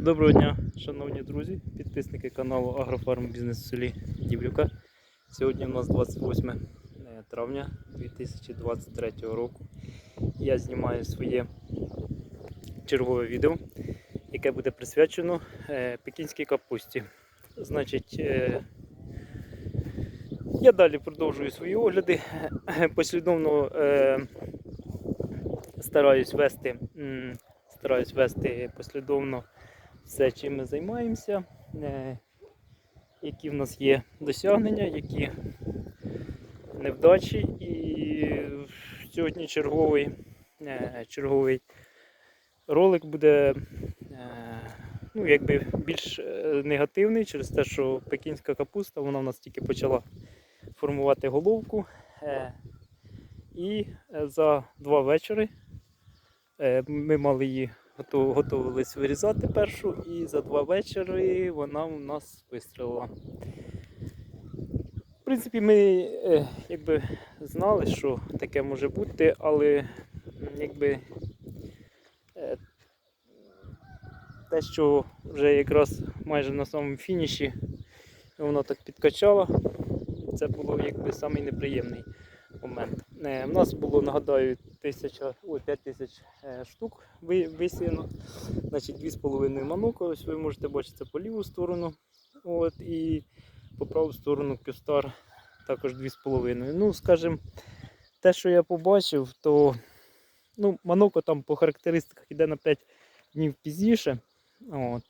Доброго дня, шановні друзі, підписники каналу Агрофарм Бізнес в селі Дівлюка. Сьогодні у нас 28 е, травня 2023 року. Я знімаю своє чергове відео, яке буде присвячено е, пекінській капусті. Значить, е, я далі продовжую свої огляди. Послідовно стараюсь вести, стараюсь вести послідовно все, чим ми займаємося, е, які в нас є досягнення, які невдачі. І сьогодні черговий, е, черговий ролик буде е, ну, якби більш негативний через те, що пекінська капуста вона в нас тільки почала формувати головку. І за два вечори ми мали її готувались вирізати першу, і за два вечори вона у нас вистрілила. В принципі, ми е, якби знали, що таке може бути, але якби е, те, що вже якраз майже на самому фініші воно так підкачало, це було якби самий момент. Е, У нас було, нагадаю, тисяча, ой, 5 тисяч е, штук ви- висіяно. Значить, 2,5 манука, ось ви можете бачити по ліву сторону. От, і по праву сторону кюстар також 2,5. Ну, скажімо, те, що я побачив, то ну, мануко там по характеристиках йде на 5 днів пізніше. От.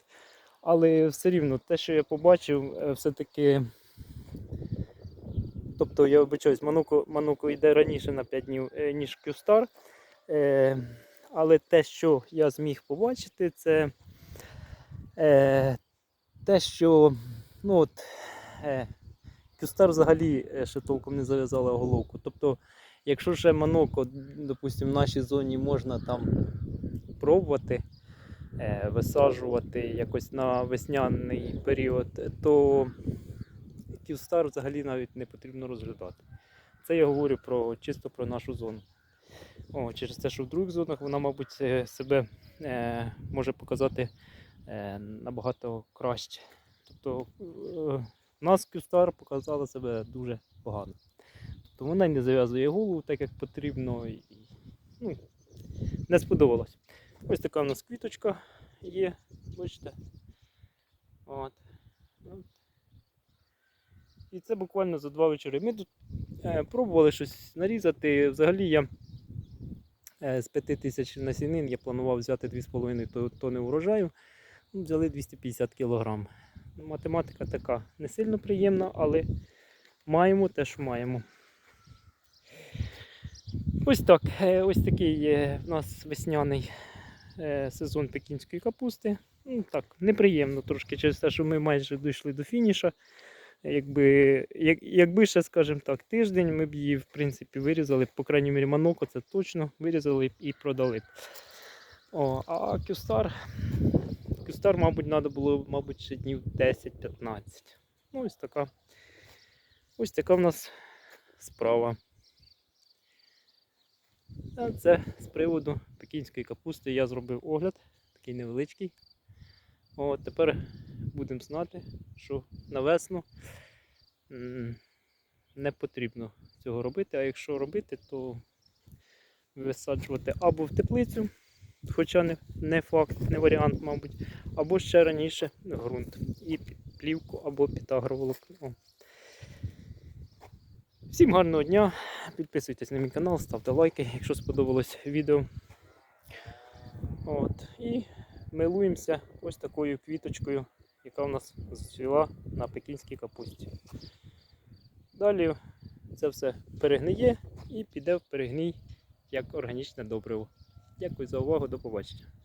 Але все рівно те, що я побачив, е, все-таки. Тобто я вибачаюсь, Мануко, Мануко йде раніше на 5 днів, е, ніж Кюстар. Е, але те, що я зміг побачити, це е, те, що ну от, е, Кюстар взагалі е, ще толком не зав'язала головку. Тобто, якщо ще Маноко, допустимо, в нашій зоні можна там пробувати е, висаджувати якось на весняний період, то Київстар взагалі навіть не потрібно розглядати. Це я говорю про, чисто про нашу зону. О, через те, що в других зонах вона, мабуть, е, себе е, може показати е, набагато краще. Тобто е, нас Київстар показала себе дуже погано. Тобто вона не зав'язує голову так, як потрібно. І, ну, не сподобалось. Ось така у нас квіточка є, бачите. От. І це буквально за два вечори. Ми тут е, пробували щось нарізати. Взагалі я е, з 5 тисяч насінин я планував взяти 2,5 то- тонни урожаю. Ну, взяли 250 кг. Математика така не сильно приємна, але маємо те, що маємо. Ось так. е, Ось такий е, в нас весняний е, сезон пекінської капусти. Ну, так, неприємно трошки через те, що ми майже дійшли до фініша. Якби, як, якби ще, скажімо так, тиждень, ми б її, в принципі, вирізали, по крайній мірі, маноко, це точно, вирізали і продали. О, а Кюстар, Кюстар, мабуть, треба було, мабуть, ще днів 10-15. Ну, ось така. Ось така в нас справа. А це з приводу пекінської капусти я зробив огляд, такий невеличкий. От, тепер будемо знати, що на весну не потрібно цього робити, а якщо робити, то висаджувати або в теплицю, хоча не, не факт, не варіант, мабуть, або ще раніше ґрунт і плівку або під. Всім гарного дня, підписуйтесь на мій канал, ставте лайки, якщо сподобалось відео. От, і милуємося ось такою квіточкою, яка у нас зацвіла на пекінській капусті. Далі це все перегниє і піде в перегній як органічне добриво. Дякую за увагу, до побачення.